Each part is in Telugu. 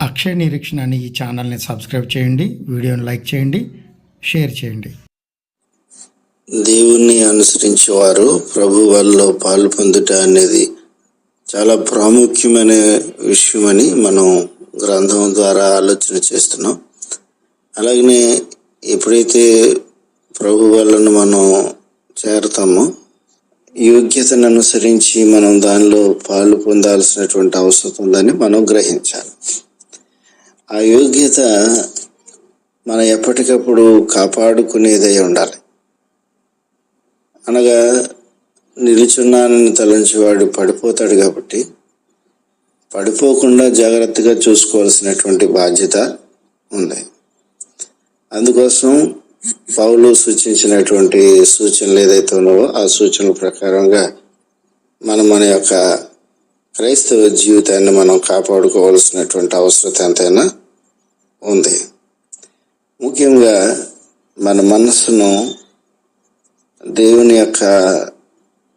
అక్షయ నిరీక్షణ అనే ఈ ఛానల్ని సబ్స్క్రైబ్ చేయండి వీడియోని లైక్ చేయండి షేర్ చేయండి. దేవుణ్ణి అనుసరించేవారు ప్రభు వల్ల పాలు పొందుట అనేది చాలా ప్రాముఖ్యమైన విషయమని మనం గ్రంథం ద్వారా ఆలోచన చేస్తున్నాం. అలాగనే ఎప్పుడైతే ప్రభు వల్లను మనం చేరతామో యోగ్యతను అనుసరించి మనం దానిలో పాలు పొందాల్సినటువంటి అవసరం ఉందని మనం గ్రహించాలి. ఆ యోగ్యత మనం ఎప్పటికప్పుడు కాపాడుకునేదై ఉండాలి. అనగా నిలుచున్నానని తలంచేవాడు పడిపోతాడు కాబట్టి పడిపోకుండా జాగ్రత్తగా చూసుకోవాల్సినటువంటి బాధ్యత ఉంది. అందుకోసం పౌలు సూచించినటువంటి సూచనలు ఏదైతే ఉన్నావో ఆ సూచనల ప్రకారంగా మనం మన యొక్క క్రైస్తవ జీవితాన్ని మనం కాపాడుకోవాల్సినటువంటి అవసరం ఎంతైనా ఉంది. ముఖ్యంగా మన మనసును దేవుని యొక్క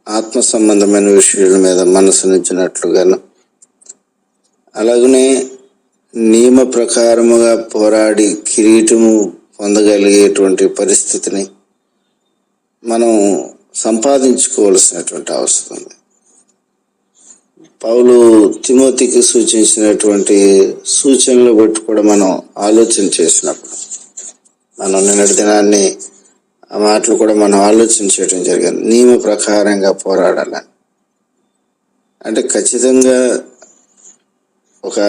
ఆత్మ సంబంధమైన విషయాల మీద మనసునిచ్చినట్లుగాను అలాగనే నియమ ప్రకారముగా పోరాడి కిరీటము పొందగలిగేటువంటి పరిస్థితిని మనం సంపాదించుకోవాల్సినటువంటి అవసరం ఉంది. పౌలు తిమోతికి సూచించినటువంటి సూచనలు బట్టి కూడా మనం ఆలోచన చేసినప్పుడు మనం నిన్నటి దినాన్ని ఆ మాటలు కూడా మనం ఆలోచన చేయడం జరిగింది. నియమ ప్రకారంగా పోరాడాలని. అంటే ఖచ్చితంగా ఒక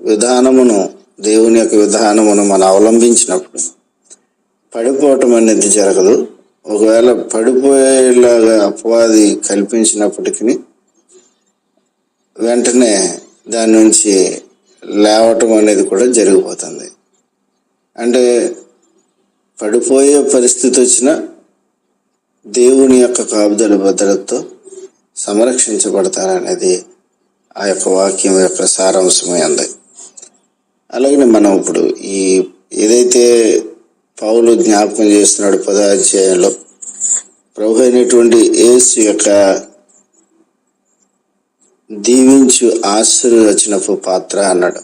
విధానమును దేవుని యొక్క విధానమును మనం అవలంబించినప్పుడు పడిపోవటం అనేది జరగదు. ఒకవేళ పడిపోయేలాగా అపవాది కల్పించినప్పటికీ వెంటనే దాని నుంచి లేవటం అనేది కూడా జరిగిపోతుంది. అంటే పడిపోయే పరిస్థితి వచ్చినా దేవుని యొక్క కాపుదల భద్రతతో సంరక్షించబడతారనేది ఆ యొక్క వాక్యం యొక్క సారాంశమే అంది అలాగనే మనం ఇప్పుడు ఈ ఏదైతే పౌలు జ్ఞాపకం చేస్తున్నాడు పదాధ్యాయంలో ప్రభు అయినటువంటి యేసు యొక్క దీవించు ఆశీర్వచనపు పాత్ర అన్నాడు.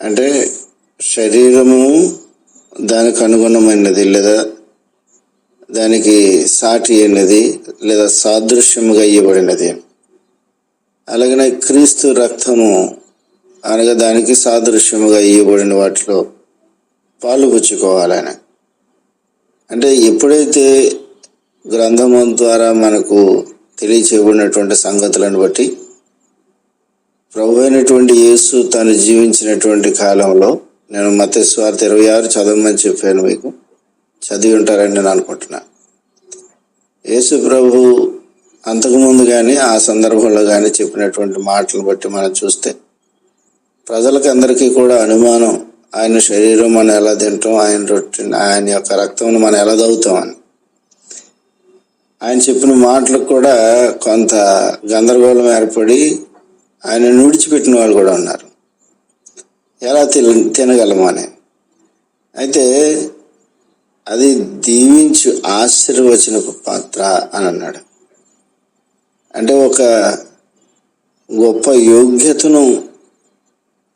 అంటే శరీరము దానికి అనుగుణమైనది లేదా దానికి సాటి అయినది లేదా సాదృశ్యముగా ఇవ్వబడినది. అలాగనే క్రీస్తు రక్తము అనగా దానికి సాదృశ్యముగా ఇవ్వబడిన వాటిలో పాలు పుచ్చుకోవాలని అంటే ఎప్పుడైతే గ్రంథము ద్వారా మనకు తెలియచేయబడినటువంటి సంగతులను బట్టి ప్రభు అయినటువంటి యేసు తాను జీవించినటువంటి కాలంలో నేను మత స్వార్థ ఇరవై ఆరు చదవమని చెప్పాను మీకు. చదివి ఉంటారని నేను అనుకుంటున్నా. యేసు ప్రభు అంతకుముందు కానీ ఆ సందర్భంలో కానీ చెప్పినటువంటి మాటలు బట్టి మనం చూస్తే ప్రజలకు అందరికీ కూడా అనుమానం ఆయన శరీరం మనం ఎలా తింటాం ఆయన రొట్టె ఆయన యొక్క రక్తం మనం ఎలా తగ్గుతాం అని. ఆయన చెప్పిన మాటలకు కూడా కొంత గందరగోళం ఏర్పడి ఆయన నుడిచిపెట్టిన వాళ్ళు కూడా ఉన్నారు. ఎలా తిన తినగలము అని. అయితే అది దీవించు ఆశీర్వచనపు పాత్ర అని అన్నాడు. అంటే ఒక గొప్ప యోగ్యతను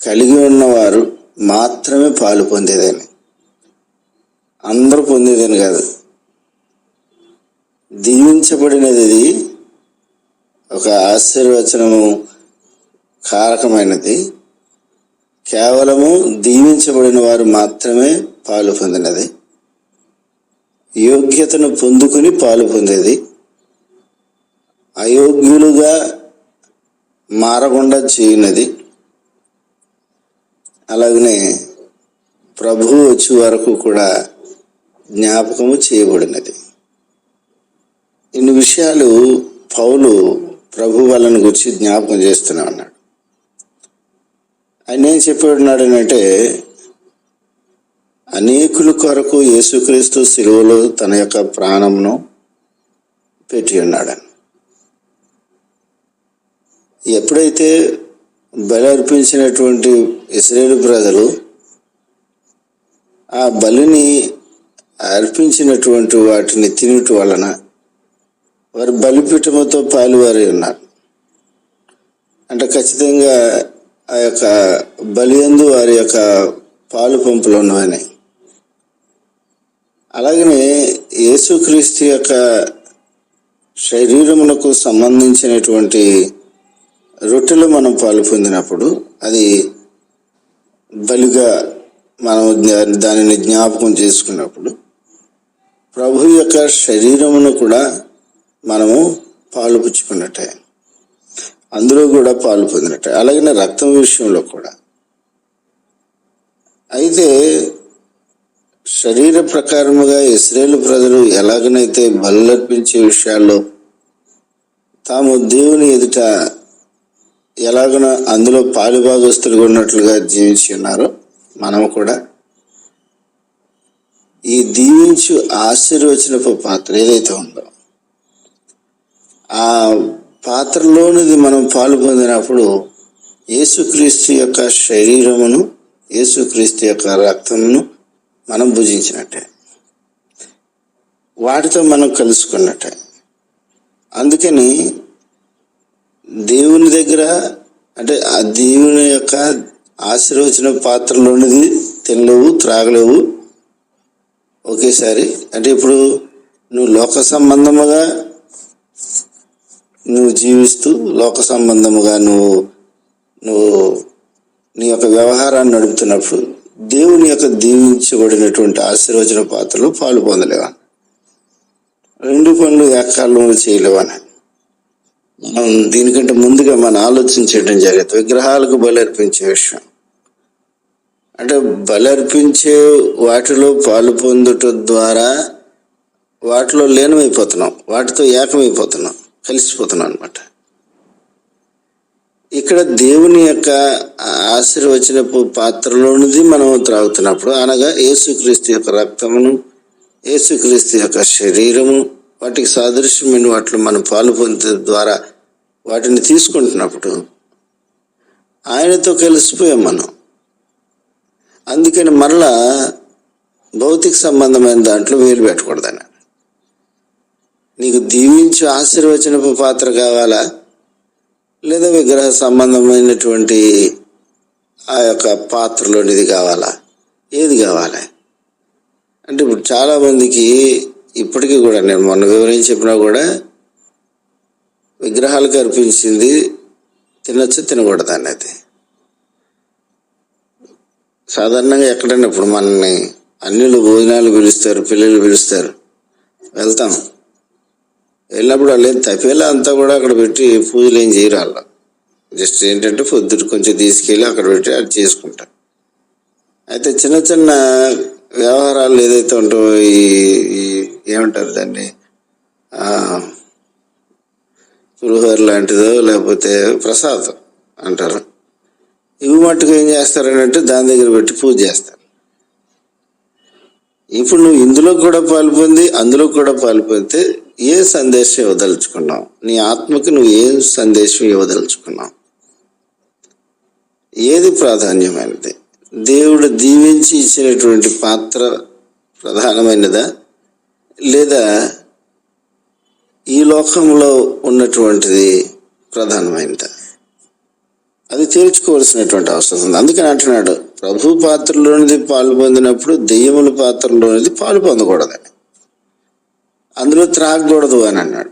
కలిగి ఉన్నవారు మాత్రమే పాలు పొందేదని అందరూ పొందేదని కాదు. దీవించబడినది ఒక ఆశీర్వచనము కారకమైనది. కేవలము దీవించబడిన వారు మాత్రమే పాలు పొందినది. యోగ్యతను పొందుకుని పాలు పొందేది. అయోగ్యులుగా మారకుండా చేయనది. అలాగనే ప్రభువు వచ్చే వరకు కూడా జ్ఞాపకము చేయబడినది. ఇన్ని విషయాలు పౌలు ప్రభు వాళ్ళని గురించి జ్ఞాపకం చేస్తూనే ఉన్నాడు ఆయన ఏం చెప్పాడున్నాడు అంటే అనేకుల కొరకు యేసుక్రీస్తు శిలువలో తన యొక్క ప్రాణంను పెట్టి ఉన్నాడని. ఎప్పుడైతే బలి అర్పించినటువంటి ఇస్రాయేల్ ప్రజలు ఆ బలిని అర్పించినటువంటి వాటిని తినటం వలన వారు బలిపీఠముతో పాలువారి ఉన్నారు. అంటే ఖచ్చితంగా ఆ యొక్క బలియందు వారి యొక్క పాలు పంపులు ఉన్నవని. అలాగనే యేసుక్రీస్తు యొక్క శరీరమునకు సంబంధించినటువంటి రొట్టెలు మనం పాలు పొందినప్పుడు అది బలిగా మనం దానిని జ్ఞాపకం చేసుకున్నప్పుడు ప్రభు యొక్క శరీరమును కూడా మనము పాలు పుచ్చుకున్నట్టే. అందులో కూడా పాలు పొందినట్టే. అలాగనే రక్తం విషయంలో కూడా. అయితే శరీర ప్రకారముగా ఇస్రాయేల్ ప్రజలు ఎలాగనైతే బలులర్పించే విషయాల్లో తాము దేవుని ఎదుట ఎలాగన అందులో పాలుభాగస్తులుగా ఉన్నట్లుగా జీవించి ఉన్నారో మనము కూడా ఈ దీవించు ఆశీర్వచనపు పాత్ర ఏదైతే ఉందో ఆ పాత్రలోనిది మనం పాలు పొందినప్పుడు యేసుక్రీస్తు యొక్క శరీరమును యేసుక్రీస్తు యొక్క రక్తమును మనం భుజించినట్టే. వాటితో మనం కలుసుకున్నట్టే. అందుకని దేవుని దగ్గర అంటే ఆ దేవుని యొక్క ఆశీర్వచన పాత్రలోనిది తినలేవు త్రాగలేవు. ఒకేసారి అంటే ఇప్పుడు నువ్వు లోక సంబంధముగా నువ్వు జీవిస్తూ లోక సంబంధముగా నువ్వు నువ్వు నీ యొక్క వ్యవహారాన్ని నడుపుతున్నప్పుడు దేవుని యొక్క దీవించబడినటువంటి ఆశీర్వచన పాత్రలో పాలు పొందలేవా? రెండు పనులు ఏకాలంలో చేయలేవని మనం దీనికంటే ముందుగా మనం ఆలోచించడం జరిగింది. విగ్రహాలకు బలర్పించే విషయం. అంటే బలర్పించే వాటిలో పాలు పొందుట ద్వారా వాటిలో లీనమైపోతున్నాం. వాటితో ఏకమైపోతున్నాం. కలిసిపోతున్నాం అనమాట ఇక్కడ దేవుని యొక్క ఆశీర్వచనపు పాత్రలోనిది మనం త్రాగుతున్నప్పుడు అనగా యేసుక్రీస్తు యొక్క రక్తమును యేసుక్రీస్తు యొక్క శరీరము వాటికి సాదృశ్యమైన వాటిలో మనం పాలు పొందే ద్వారా వాటిని తీసుకుంటున్నప్పుడు ఆయనతో కలిసిపోయాం మనం. అందుకని మరలా భౌతిక సంబంధమైన దాంట్లో వేలు పెట్టకూడదని నీకు దీవించు ఆశీర్వచనపు పాత్ర కావాలా? లేదా విగ్రహ సంబంధమైనటువంటి ఆ యొక్క పాత్రలోనిది కావాలా? ఏది కావాలి? అంటే ఇప్పుడు చాలా మందికి ఇప్పటికీ కూడా నేను మొన్న వివరించి చెప్పినా కూడా విగ్రహాలకు అర్పించింది తినొచ్చు తినకూడదు అనేది సాధారణంగా ఎక్కడైనా ఇప్పుడు మనల్ని అన్నిలు భోజనాలు పిలుస్తారు పిల్లలు పిలుస్తారు. వెళ్తాం. వెళ్ళినప్పుడు వాళ్ళు ఏం తప్పేలా అంతా కూడా అక్కడ పెట్టి పూజలు ఏం చేయరు జస్ట్ ఏంటంటే పొద్దుట కొంచెం తీసుకెళ్ళి అక్కడ పెట్టి అది చేసుకుంటారు. అయితే చిన్న చిన్న వ్యవహారాలు ఏదైతే ఉంటాయో ఈ ఏమంటారు దాన్ని? పులిహోర లాంటిదో లేకపోతే ప్రసాదం అంటారు. ఇవి మట్టుకు ఏం చేస్తారనంటే దాని దగ్గర పెట్టి పూజ చేస్తారు. ఇప్పుడు నువ్వు ఇందులో కూడా పాల్పొంది అందులో కూడా పాల్పొందితే ఏ సందేశం ఇవ్వదలుచుకున్నావు? నీ ఆత్మకి నువ్వు ఏ సందేశం ఇవ్వదలుచుకున్నావు? ఏది ప్రాధాన్యమైనది? దేవుడు దీవించి ఇచ్చినటువంటి పాత్ర ప్రధానమైనదా? లేదా ఈ లోకంలో ఉన్నటువంటిది ప్రధానమైనదా? అది తేల్చుకోవాల్సినటువంటి అవసరం ఉంది. అందుకని అంటున్నాడు ప్రభు పాత్రలోనిది పాలు పొందినప్పుడు దెయ్యముల పాత్రలోనిది పాలు పొందకూడదని. అందులో త్రాగకూడదు అని అన్నాడు.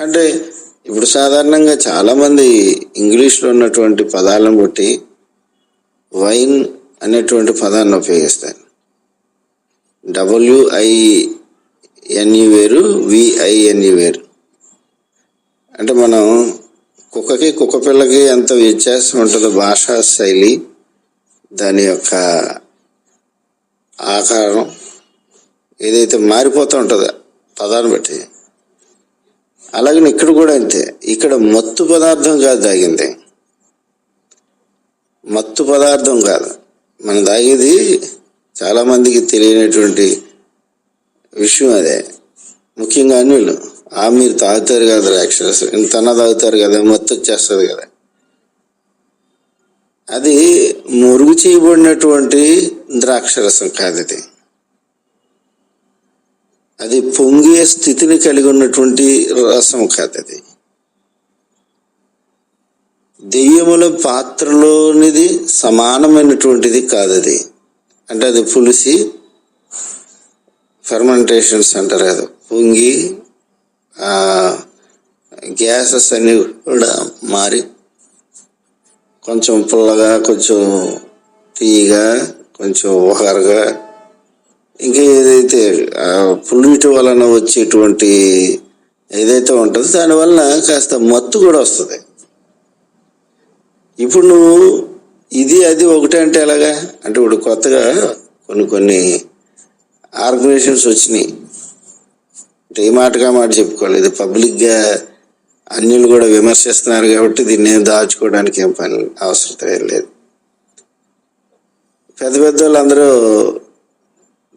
అంటే ఇప్పుడు సాధారణంగా చాలామంది ఇంగ్లీష్లో ఉన్నటువంటి పదాలను బట్టి వైన్ అనేటువంటి పదాన్ని ఉపయోగిస్తారు. డబ్ల్యూఐఎన్యు వేరు విఐఎన్యు వేరు. అంటే మనం కుక్కకి కుక్క పిల్లకి ఎంత వ్యత్యాసం ఉంటుందో భాషా శైలి దాని యొక్క ఆకారం ఏదైతే మారిపోతూ ఉంటుందో పదాన్ని బట్టి. అలాగే ఇక్కడ కూడా అంతే. ఇక్కడ మత్తు పదార్థం కాదు తాగింది. మత్తు పదార్థం కాదు. మనం తాగేది చాలా మందికి తెలియనటువంటి విషయం అదే. ముఖ్యంగా అన్యులు. ఆ మీరు తాగుతారు కదా యాక్చువల్స్ తన తాగుతారు కదా మత్తు వచ్చేస్తుంది కదా. అది మురుగు చేయబడినటువంటి ద్రాక్షరసం కాదు ఇది. అది పొంగే స్థితిని కలిగి ఉన్నటువంటి రసం కాదు అది. దెయ్యముల పాత్రలోనిది సమానమైనటువంటిది కాదు అది. అంటే అది పులిసి ఫెర్మెంటేషన్స్ అంటారు కదా పొంగి గ్యాసెస్ అన్ని కూడా మారి కొంచెం పుల్లగా కొంచెం తీయగా కొంచెం ఒహరగా ఇంకా ఏదైతే ఆ వలన వచ్చేటువంటి ఏదైతే ఉంటుందో దానివల్ల కాస్త మత్తు కూడా వస్తుంది. ఇప్పుడు నువ్వు ఇది అది ఒకటే అంటే ఎలాగా? అంటే ఇప్పుడు కొత్తగా కొన్ని కొన్ని ఆర్గనైజేషన్స్ వచ్చినాయి. అంటే ఏ మాటగా మాట చెప్పుకోవాలి. ఇది పబ్లిక్గా అన్యులు కూడా విమర్శిస్తున్నారు కాబట్టి దీన్ని ఏం దాచుకోవడానికి ఏం పని అవసరం ఏం లేదు. పెద్ద పెద్ద వాళ్ళందరూ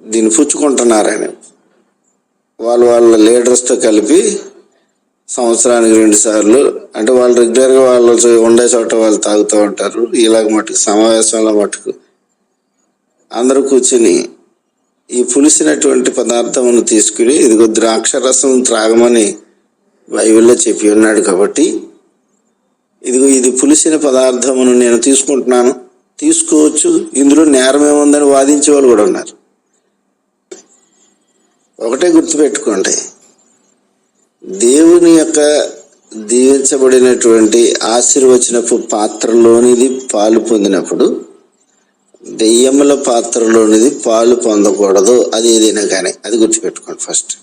దీన్ని పుచ్చుకుంటున్నారని వాళ్ళు వాళ్ళ లీడర్స్తో కలిపి సంవత్సరానికి రెండు సార్లు అంటే వాళ్ళు రెగ్యులర్గా వాళ్ళు ఉండే చోట వాళ్ళు తాగుతూ ఉంటారు. ఇలాగ మటుకు సమావేశంలో మటుకు అందరూ కూర్చుని ఈ పులిసినటువంటి పదార్థమును తీసుకుని ఇదిగో ద్రాక్ష రసం త్రాగమని బైబిల్లో చెప్పి ఉన్నాడు కాబట్టి ఇదిగో ఇది పులిసిన పదార్థమును నేను తీసుకుంటున్నాను. తీసుకోవచ్చు. ఇందులో నేరం ఏముందని వాదించే వాళ్ళు కూడా ఉన్నారు. ఒకటే గుర్తుపెట్టుకోండి. దేవుని యొక్క దీవించబడినటువంటి ఆశీర్వచనపు పాత్రలోనిది పాలు పొందినప్పుడు దెయ్యముల పాత్రలోనిది పాలు పొందకూడదు అది ఏదైనా కానీ. అది గుర్తుపెట్టుకోండి ఫస్ట్.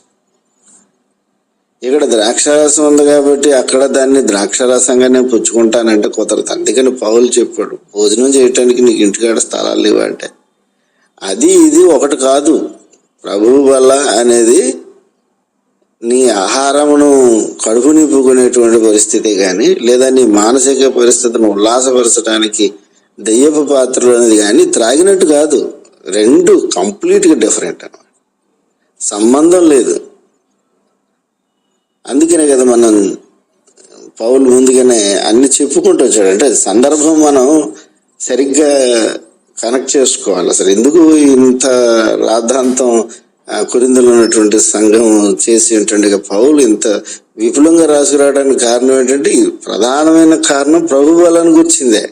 ఇక్కడ ద్రాక్షారసం ఉంది కాబట్టి అక్కడ దాన్ని ద్రాక్షారసంగానే పుచ్చుకుంటానంటే కుదరదు. అందుకని పౌలు చెప్పాడు భోజనం చేయటానికి నీకు ఇంటికాడ స్థలాలు ఇవ్వంటే అంటే అది ఇది ఒకటి కాదు. ప్రభువు వల్ల అనేది నీ ఆహారమును కడుపు నింపుకునేటువంటి పరిస్థితి కానీ లేదా నీ మానసిక పరిస్థితిని ఉల్లాసపరచడానికి దెయ్యపు పాత్రలు అనేది కానీ త్రాగినట్టు కాదు. రెండు కంప్లీట్గా డిఫరెంట్ సంబంధం లేదు. అందుకనే కదా మనం పౌలు ముందుగానే అన్ని చెప్పుకుంటూ వచ్చాడు. అంటే సందర్భం మనం సరిగ్గా కనెక్ట్ చేసుకోవాలి. అసలు ఎందుకు ఇంత రాద్ధాంతం ఆ, ఉన్నటువంటి సంఘం చేసి పౌలు ఇంత విపులంగా రాసుకురావడానికి కారణం ఏంటంటే ప్రధానమైన కారణం ప్రభు బలాన్ని గుర్చిందే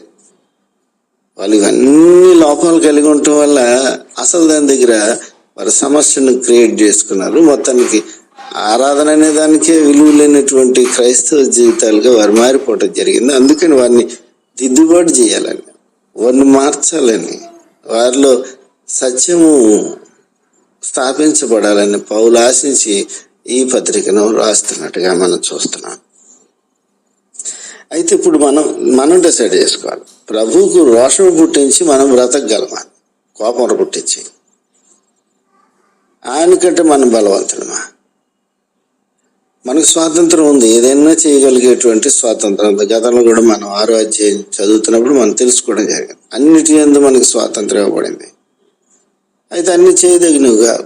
వాళ్ళు ఇవన్నీ లోపాలు కలిగి ఉండటం వల్ల అసలు దాని దగ్గర వారి సమస్యను క్రియేట్ చేసుకున్నారు. మొత్తానికి ఆరాధన అనే దానికే విలువ లేనటువంటి క్రైస్తవ జీవితాలుగా వారు మారిపోవటం జరిగింది. అందుకని వారిని దిద్దుబాటు చేయాలని. వారిని మార్చాలని వారిలో సత్యము స్థాపించబడాలని పౌలు ఆశించి ఈ పత్రికను రాస్తున్నట్టుగా మనం చూస్తున్నాం. అయితే ఇప్పుడు మనం మనం డిసైడ్ చేసుకోవాలి. ప్రభువుకు రోషం పుట్టించి మనం బ్రతకగలమా? కోపం పుట్టించి. ఆయనకంటే మనం బలవంతుడమా మనకు స్వాతంత్రం ఉంది. ఏదైనా చేయగలిగేటువంటి స్వాతంత్రం. గతంలో కూడా మనం ఆరో అధ్యాయం చదువుతున్నప్పుడు మనం తెలుసుకోవడం జరిగింది. అన్నిటి ఎందు మనకు స్వాతంత్రం ఇవ్వబడింది. అయితే అన్ని చేయదగినవి కాదు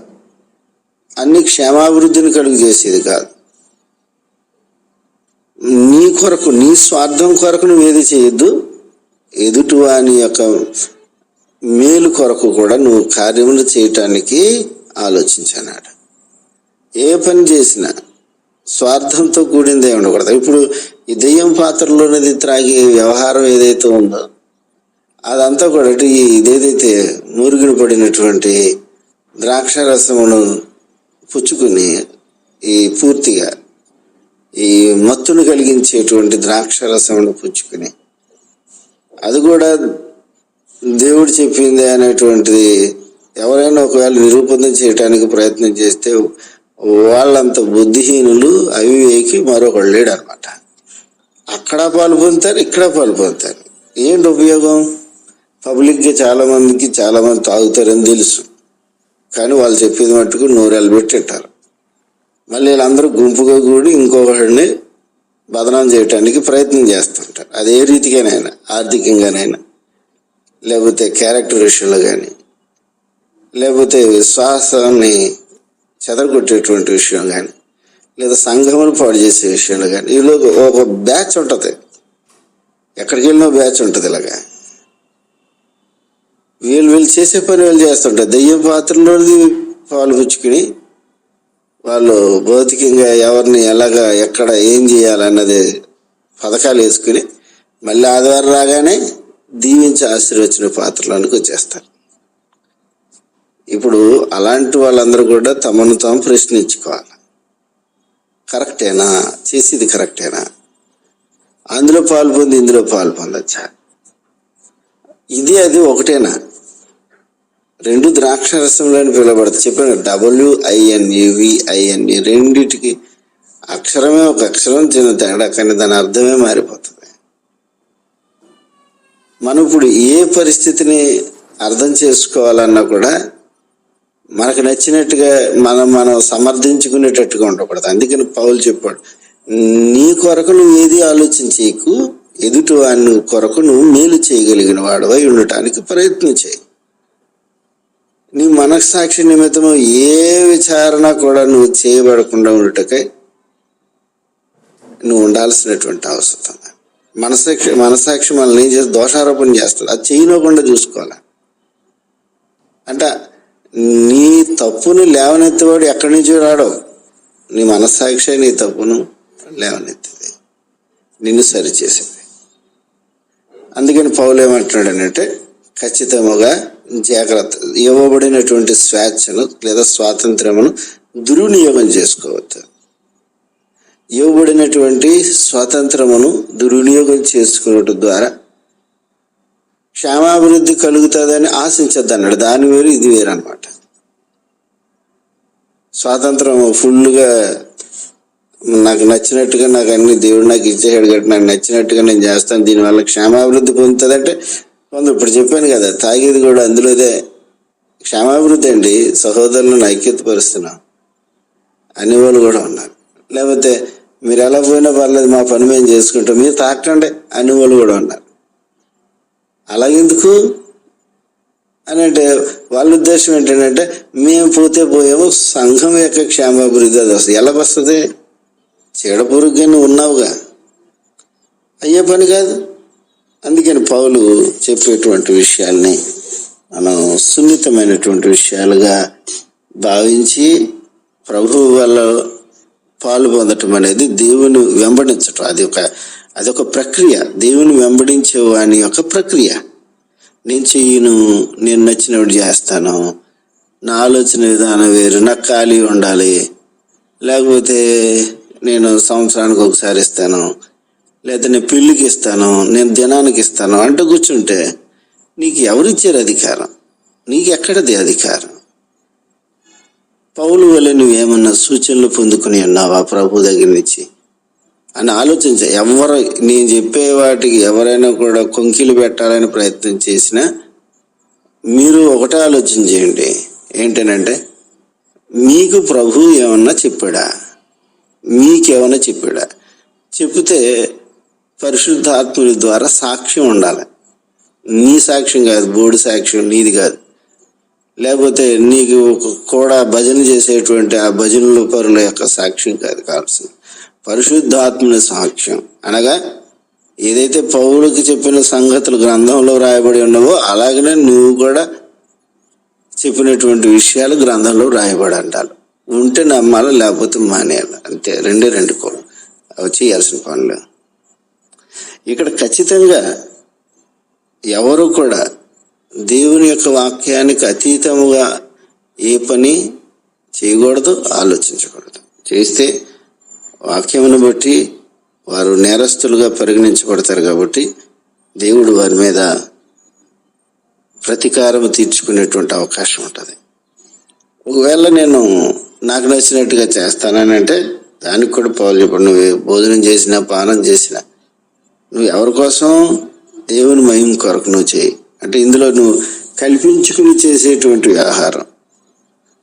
అన్ని క్షేమాభివృద్ధిని కలుగు చేసేది కాదు. నీ కొరకు నీ స్వార్థం కొరకు నువ్వు ఏది చేయొద్దు ఎదుటివాని యొక్క మేలు కొరకు కూడా నువ్వు కార్యములు చేయటానికి ఆలోచించన్నాడు ఏ పని చేసినా స్వార్థంతో కూడిందే ఉండకూడదు. ఇప్పుడు ఈ దెయ్యం పాత్రలోనిది త్రాగే వ్యవహారం ఏదైతే ఉందో అదంతా కూడా ఈ ఇదేదైతే మురుగున పడినటువంటి ద్రాక్ష రసమును పుచ్చుకుని ఈ పూర్తిగా ఈ మత్తును కలిగించేటువంటి ద్రాక్ష రసమును పుచ్చుకుని అది కూడా దేవుడు చెప్పింది అనేటువంటిది ఎవరైనా ఒకవేళ నిరూపణ చేయడానికి ప్రయత్నం చేస్తే వాళ్ళంత బుద్ధిహీనులు అవివేకి మరొకడు లేడు అనమాట అక్కడ పాలు పొందుతారు ఇక్కడ పాలు పొందుతారు. ఏంటి ఉపయోగం? పబ్లిక్గా చాలా మందికి చాలా మంది తాగుతారని తెలుసు. కానీ వాళ్ళు చెప్పేది మట్టుకు నూరేళ్ళు పెట్టింటారు మళ్ళీ వీళ్ళందరూ గుంపుగా కూడి ఇంకొకడిని బదనాం చేయటానికి ప్రయత్నం చేస్తుంటారు. అదే రీతిగానైనా ఆర్థికంగానైనా లేకపోతే క్యారెక్టర్ విషయంలో కానీ లేకపోతే విశ్వాసాన్ని చెదరగొట్టేటువంటి విషయం కానీ లేదా సంఘమును పాడు చేసే విషయంలో కానీ ఈలో ఒక బ్యాచ్ ఉంటుంది. ఎక్కడికి వెళ్ళినా బ్యాచ్ ఉంటుంది ఇలాగా. వీళ్ళు వీళ్ళు చేసే పని వీళ్ళు చేస్తుంటారు. దెయ్యం పాత్రలోది పాల్పుచ్చుకుని వాళ్ళు భౌతికంగా ఎవరిని ఎలాగా ఎక్కడ ఏం చేయాలన్నది పథకాలు వేసుకుని మళ్ళీ ఆదివారం రాగానే దీవించి ఆశీర్వచన పాత్రలోనికి వచ్చేస్తారు. ఇప్పుడు అలాంటి వాళ్ళందరూ కూడా తమను తాము ప్రశ్నించుకోవాలి. కరెక్టేనా? చేసేది కరెక్టేనా? అందులో పాలు పొంది ఇందులో పాలు పొందొచ్చా? ఇది అది ఒకటేనా? రెండు ద్రాక్ష రసంలోని పిలువబడుతుంది. చెప్పాను డబ్ల్యూఐఎన్ఏవిఐఎన్ఏ రెండిటికి అక్షరమే ఒక అక్షరం చిన్న తేడా కానీ దాని అర్థమే మారిపోతుంది. మనం ఇప్పుడు ఏ పరిస్థితిని అర్థం చేసుకోవాలన్నా కూడా మనకు నచ్చినట్టుగా మనం మనం సమర్థించుకునేటట్టుగా ఉండకూడదు. అందుకని పౌలు చెప్పాడు నీ కొరకు నువ్వు ఏది ఆలోచించేకు ఎదుటి వాని కొరకు నువ్వు మేలు చేయగలిగిన వాడవై ఉండటానికి ప్రయత్నం చేయి. నీ మనస్సాక్షి నిమిత్తము ఏ విచారణ కూడా నువ్వు చేయబడకుండా ఉండటకై నువ్వు ఉండాల్సినటువంటి అవసరం. మనసాక్షి మనసాక్షి మనల్ని ఏం చేసి దోషారోపణ చేస్తాడు అది చేయనకుండా చూసుకోవాలి. అంటే నీ తప్పును లేవనెత్తేవాడు ఎక్కడి నుంచి రాడో? నీ మనస్సాక్షి నీ తప్పును లేవనెత్తేది. నిన్ను సరిచేసేది. అందుకని పౌలు ఏమంటున్నాడు ఖచ్చితముగా జాగ్రత్త ఇవ్వబడినటువంటి స్వేచ్ఛను లేదా స్వాతంత్రమును దుర్వినియోగం చేసుకోవద్దు. ఇవ్వబడినటువంటి స్వాతంత్రమును దుర్వినియోగం చేసుకోవటం ద్వారా క్షేమాభివృద్ధి కలుగుతుందని ఆశించద్దు అన్నాడు. దాని వేరు ఇది వేరు అనమాట స్వాతంత్రం ఫుల్గా నాకు నచ్చినట్టుగా నాకు అన్ని దేవుడు నాకు ఇచ్చేసాడు కాబట్టి నాకు నచ్చినట్టుగా నేను చేస్తాను. దీనివల్ల క్షేమాభివృద్ధి పొందుతుందంటే కొంత ఇప్పుడు చెప్పాను కదా తాగేది కూడా అందులోదే. క్షేమాభివృద్ధి అండి సహోదరులను ఐక్యతపరుస్తున్నాం. అన్ని వాళ్ళు కూడా ఉన్నారు. లేకపోతే మీరు ఎలా పోయినా పర్లేదు మా పని మేము చేసుకుంటాం. మీరు తాకండి అని వాళ్ళు కూడా ఉన్నారు. అలాగెందుకు? అని అంటే వాళ్ళ ఉద్దేశం ఏంటంటే మేము పోతే పోయాము సంఘం యొక్క క్షేమాభివృద్ధి అది వస్తుంది. ఎలా వస్తుంది? చీడపురుగ్గా నువ్వు ఉన్నావుగా. అయ్యే పని కాదు. అందుకని పౌలు చెప్పేటువంటి విషయాల్ని మనం సున్నితమైనటువంటి విషయాలుగా భావించి ప్రభు వల్ల పాలు పొందటం అనేది దేవుని వెంబడించటం. అది ఒక అదొక ప్రక్రియ. దేవుని వెంబడించే వాని యొక్క ప్రక్రియ. నేను చెయ్యను నేను నచ్చినప్పుడు చేస్తాను. నా ఆలోచన విధానం వేరు నాకు ఖాళీ ఉండాలి. లేకపోతే నేను సంవత్సరానికి ఒకసారి ఇస్తాను. లేదా నేను పెళ్ళికి ఇస్తాను నేను దినానికి ఇస్తాను అంటూ కూర్చుంటే నీకు ఎవరిచ్చారు అధికారం? నీకు ఎక్కడది అధికారం? పౌలు వల్ల నువ్వేమన్నా సూచనలు పొందుకుని ఉన్నావా? ప్రభు దగ్గర నుంచి? అని ఆలోచించ ఎవరు నేను చెప్పే వాటికి ఎవరైనా కూడా కొంకిలు పెట్టాలని ప్రయత్నం చేసినా మీరు ఒకటే ఆలోచన చేయండి. ఏంటనంటే మీకు ప్రభు ఏమన్నా చెప్పాడా? మీకేమన్నా చెప్పాడా? చెప్తే పరిశుద్ధాత్ముడి ద్వారా సాక్ష్యం ఉండాలి. నీ సాక్ష్యం కాదు బోర్డు సాక్ష్యం నీది కాదు. లేకపోతే నీకు ఒక కూడా భజన చేసేటువంటి ఆ భజనలు పరుల యొక్క సాక్ష్యం కాదు కావాల్సింది. పరిశుద్ధాత్మని సాక్ష్యం. అనగా ఏదైతే పౌరుడికి చెప్పిన సంగతులు గ్రంథంలో రాయబడి ఉన్నావో అలాగనే నువ్వు కూడా చెప్పినటువంటి విషయాలు గ్రంథంలో రాయబడి అంటారు ఉంటే నమ్మాలి లేకపోతే మానేయాలి? అంతే రెండే రెండు కోణం అవి చేయాల్సిన పనులు. ఇక్కడ ఖచ్చితంగా ఎవరు కూడా దేవుని యొక్క వాక్యానికి అతీతముగా ఏ పని చేయకూడదు ఆలోచించకూడదు. చేస్తే వాక్యమును బట్టి వారు నేరస్తులుగా పరిగణించబడతారు కాబట్టి దేవుడు వారి మీద ప్రతీకారం తీర్చుకునేటువంటి అవకాశం ఉంటుంది. ఒకవేళ నేను నాకు నచ్చినట్టుగా చేస్తానని అంటే దానికి కూడా పౌలు చెప్పండి. నువ్వు భోజనం చేసినా పానం చేసినా నువ్వు ఎవరి కోసం? దేవుని మహిమ కొరకు నువ్వు చేయి. అంటే ఇందులో నువ్వు కల్పించుకుని చేసేటువంటి ఆహారం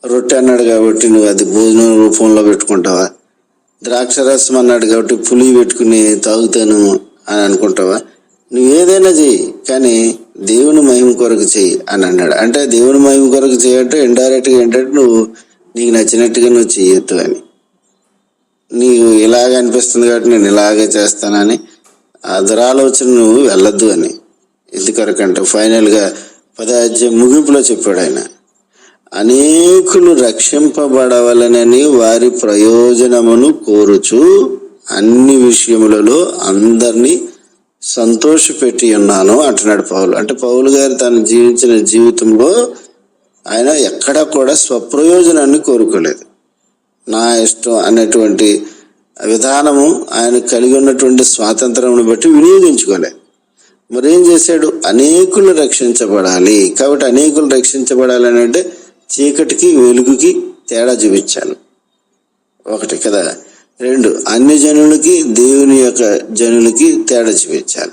రొట్టె అన్నాడు కాబట్టి నువ్వు అది భోజనం రూపంలో పెట్టుకుంటావా? ద్రాక్ష రసం అన్నాడు కాబట్టి పులి పెట్టుకుని తాగుతాను అని అనుకుంటావా? నువ్వు ఏదైనా చెయ్యి కానీ దేవుని మహిమ కొరకు చెయ్యి అని అన్నాడు. అంటే దేవుని మహిమ కొరకు చేయటం ఇండైరెక్ట్గా ఏంటంటే నువ్వు నీకు నచ్చినట్టుగా నువ్వు చేయొద్దు అని. నీకు ఇలాగ అనిపిస్తుంది కాబట్టి నేను ఇలాగే చేస్తానని ఆ దురాలోచన నువ్వు వెళ్ళొద్దు అని. ఎందుకొరకంటే ఫైనల్గా పదాధ్యాయం ముగింపులో చెప్పాడు ఆయన. అనేకులు రక్షింపబడవలనని వారి ప్రయోజనమును కోరుచు అన్ని విషయములలో అందరినీ సంతోషపెట్టి ఉన్నాను అంటున్నాడు పౌలు. అంటే పౌలు గారు తను జీవించిన జీవితంలో ఆయన ఎక్కడా కూడా స్వప్రయోజనాన్ని కోరుకోలేదు. నా ఇష్టం అనేటువంటి విధానము ఆయన కలిగి ఉన్నటువంటి స్వాతంత్రమును బట్టి వినియోగించుకోలేదు మరి ఏం చేశాడు? అనేకులు రక్షించబడాలి. కాబట్టి అనేకులు రక్షించబడాలి అంటే చీకటికి వెలుగుకి తేడా చూపించాను. ఒకటి కదా? రెండు అన్ని జనులకి దేవుని యొక్క జనులకి తేడా చూపించాలి.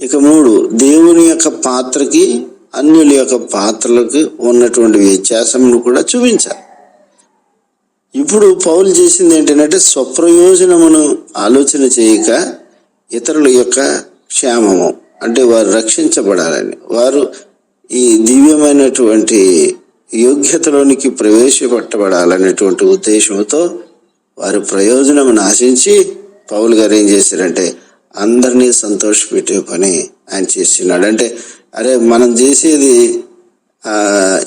ఇక మూడు దేవుని యొక్క పాత్రకి అన్యుల యొక్క పాత్రలకు ఉన్నటువంటి వ్యత్యాసమును కూడా చూపించాలి. ఇప్పుడు పౌలు చేసింది ఏంటంటే స్వప్రయోజనమును ఆలోచన చేయక ఇతరుల యొక్క క్షేమము అంటే వారు రక్షించబడాలని. వారు ఈ దివ్యమైనటువంటి యోగ్యతలోనికి ప్రవేశపెట్టబడాలనేటువంటి ఉద్దేశంతో వారి ప్రయోజనం ఆశించి పౌలు గారు ఏం చేశారంటే అందరినీ సంతోషపెట్టే పని ఆయన చేస్తున్నాడు. అంటే అరే మనం చేసేది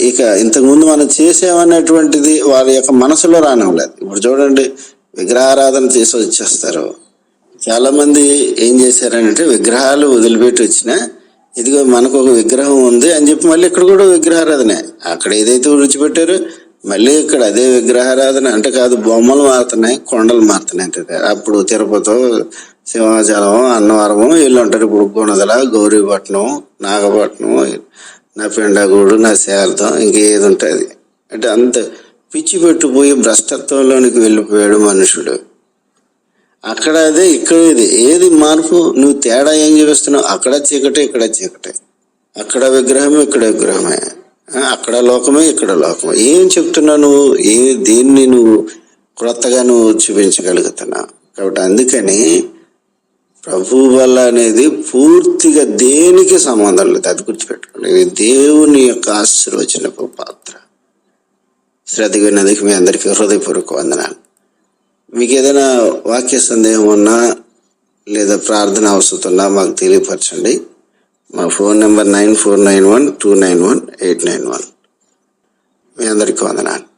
ఇక ఇంతకుముందు మనం చేసామనేటువంటిది వారి యొక్క మనసులో రానివ్వలేదు. ఇప్పుడు చూడండి విగ్రహారాధన చేసి వచ్చేస్తారు. చాలా ఏం చేశారంటే విగ్రహాలు వదిలిపెట్టి వచ్చినా ఇదిగో మనకు ఒక విగ్రహం ఉంది అని చెప్పి మళ్ళీ ఇక్కడ కూడా విగ్రహారాధనే. అక్కడ ఏదైతే విడిచిపెట్టారో మళ్ళీ ఇక్కడ అదే విగ్రహారాధన. అంటే కాదు బొమ్మలు మారుతున్నాయి కొండలు మారుతున్నాయి అప్పుడు తిరుపతి సింహాచలం అన్నవరము వీళ్ళు ఉంటారు ఇప్పుడు గుణదల గౌరీపట్నం నాగపట్నం నా పిండగూడు నా శారదం ఇంకేది ఉంటుంది అంటే అంత పిచ్చి పెట్టిపోయి భ్రష్టత్వంలోనికి వెళ్ళిపోయాడు మనుషుడు. అక్కడ అదే ఇక్కడ ఇది. ఏది మార్పు? నువ్వు తేడా ఏం చూపిస్తున్నావు? అక్కడ చీకటే ఇక్కడ చీకటే. అక్కడ విగ్రహమే ఇక్కడ విగ్రహమే. అక్కడ లోకమే ఇక్కడ లోకమే. ఏం చెప్తున్నావు నువ్వు? ఏ దేన్ని నువ్వు క్రొత్తగా నువ్వు చూపించగలుగుతున్నావు. కాబట్టి అందుకని ప్రభు వల్ల అనేది పూర్తిగా దేనికి సంబంధం లేదు. అది గుర్తుపెట్టుకోండి. ఇది దేవుని యొక్క ఆశీర్వచనపు పాత్ర. శ్రద్ధ విన్నదికి మీ అందరికీ హృదయపూర్వక వందనాలు. మీకు ఏదైనా వాక్య సందేహం ఉన్నా లేదా ప్రార్థన అవసరం ఉన్నా మాకు తెలియపరచండి. మా phone number nine four nine one two nine one eight nine one. మీ అందరికీ వందనాలు.